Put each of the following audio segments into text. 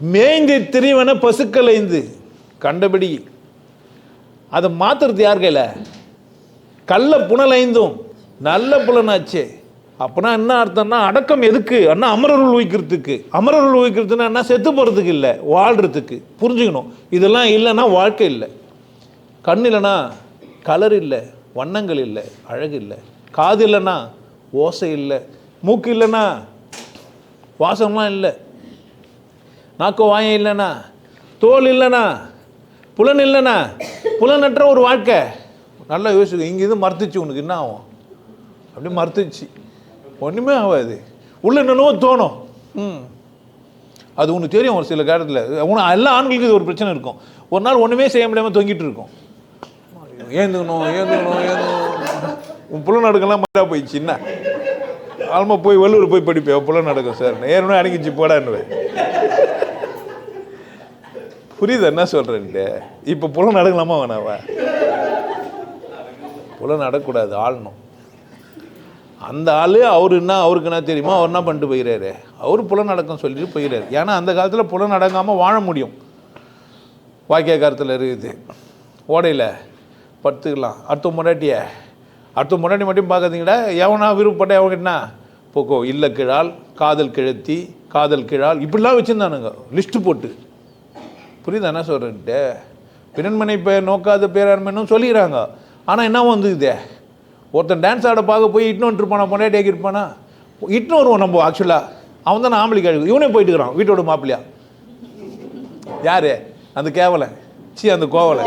மேய்ந்து திரிவன பசுக்கள் ஐந்து. கண்டபடி அதை மாத்துறது யார் கையில்? கள்ள புனல் ஐந்தும் நல்ல புலனாச்சே. அப்போனா என்ன அர்த்தம்னா அடக்கம் எதுக்கு? அண்ணா அமரருள் வைக்கிறதுக்கு அமரருள் வைக்கிறதுனா என்ன? செத்து போகிறதுக்கு இல்லை வாழ்கிறதுக்கு புரிஞ்சுக்கணும். இதெல்லாம் இல்லைன்னா வாழ்க்கை இல்லை. கண் இல்லைன்னா கலர் இல்லை வண்ணங்கள் இல்லை அழகு இல்லை. காது இல்லைன்னா ஓசை இல்லை. மூக்கு இல்லைன்னா வாசம்லாம் இல்லை. நாக்கு வாயம் இல்லைண்ணா தோல் இல்லைண்ணா புலன் இல்லைண்ணா புலனற்ற ஒரு வாழ்க்கை. நல்லா யோசிச்சு இங்கே இது மறுத்துச்சு உனக்கு என்ன ஆகும்? அப்படியே மறுத்துச்சு. ஒன்றுமே ஆகாது. உள்ள என்னென்னவோ தோணும். ம். அது உனக்கு தெரியும் ஒரு சில காலத்தில். உனக்கு எல்லா ஆண்களுக்கும் இது ஒரு பிரச்சனை இருக்கும். ஒரு நாள் ஒன்றுமே செய்ய முடியாமல் தொங்கிட்டு இருக்கும். ஏந்துக்கணும் ஏந்துக்கணும் ஏந்துக்கணும். உன் புல நடுக்கெல்லாம் மட்டா போயிடுச்சு என்ன? ஆல்மா போய் வள்ளூர் போய் படிப்பேன் புல நடக்கும் சார். ஏற்கனவே அடங்கிச்சு போடான்னு புரியுது என்ன சொல்கிறேன்ட்டு இப்போ புலம் நடக்கலாமா வேணாவா? புலம் நடக்கக்கூடாது ஆளணும். அந்த ஆள் அவர் என்ன அவருக்கு என்ன தெரியுமோ அவர் என்ன பண்ணிட்டு போயிறாரு? அவர் புலம் நடக்கம் சொல்லிட்டு போயிறாரு. ஏன்னா அந்த காலத்தில் புலம் நடங்காமல் வாழ முடியும். வாக்கிய காலத்தில் இருக்குது. ஓடையில் படுத்துக்கலாம். அடுத்த முன்னாட்டிய அடுத்த முன்னாடி மட்டும் பார்க்காதீங்கடா. எவனா விருப்பப்பட்ட எவங்கிட்டனா போக்கோ இல்லை கிழால் காதல் கிழத்தி காதல் கிழால் இப்படிலாம் வச்சுருந்தானுங்க. லிஸ்ட்டு போட்டு. புரியுதா என்ன சொல்கிறேன்ட்டு பிறன்மனை பெயர் நோக்காத பேராண்மைன்னு சொல்லிடுறாங்க ஆனால் என்ன வந்துக்குதே ஒருத்தன் டான்ஸ் ஆட பார்க்க போய் இட்னு வந்துருப்பானா பொண்டாட்டி இருப்பானா? இட்னு வருவோம் நம்ம ஆக்சுவலாக அவன் தான் ஆம்பளை கழுகு இவனே போயிட்டுக்கிறான் வீட்டோட மாப்பிள்ளையா? யாரு? அந்த கேவலை. சி அந்த கோவலை.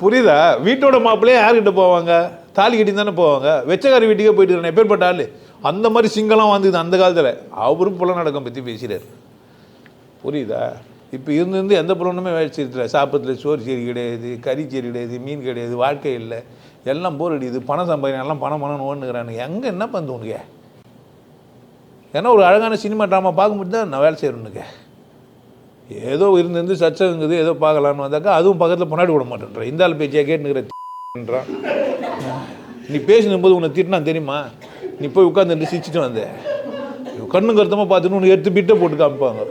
புரியுதா? வீட்டோட மாப்பிள்ளையே யார்கிட்ட போவாங்க? தாலி கட்டி தானே போவாங்க? வெச்சக்காரி வீட்டுக்கே போயிட்டு எப்பேற்பட்ட ஆள்? அந்த மாதிரி சிங்கலாம் வந்தது அந்த காலத்தில். அவரும் புலநடக்கம் பற்றி பேசுகிறார் புரியுதா? இப்போ இருந்து இருந்து எந்த புலனுமே வேலைச்சிருக்கல சாப்பிட்றதுல சோறு சரி கிடையாது கறி சரி கிடையாது மீன் கிடையாது வாழ்க்கை இல்லை. எல்லாம் போர் அடிக்குது. பணம் சம்பாதிக்கணும் எல்லாம் பணம் பணம் ஓடுனுக்கிறானுங்க. எங்கே என்ன பண்ணுது உனக்கு? ஏன்னா ஒரு அழகான சினிமா ட்ராமா பார்க்கும்போது தான் நான் வேலை செய்கிறேனுங்க ஏதோ இருந்து இருந்து சச்சங்குது ஏதோ பார்க்கலான்னு வந்தாக்கா அதுவும் பக்கத்தில் பொன்னாடி விட மாட்டேன்றேன் இந்த ஆள் பேச்சியாக கேட்டுனுக்கிறேன் நீ பேசினும் போது உன்னை திட்டினா தெரியுமா? நீ போய் உட்காந்துட்டு சிரிச்சிட்டு வந்த. கண்ணு கருத்தமாக பார்த்துன்னு உனக்கு எடுத்து பிட்டை போட்டு காமிப்பாங்க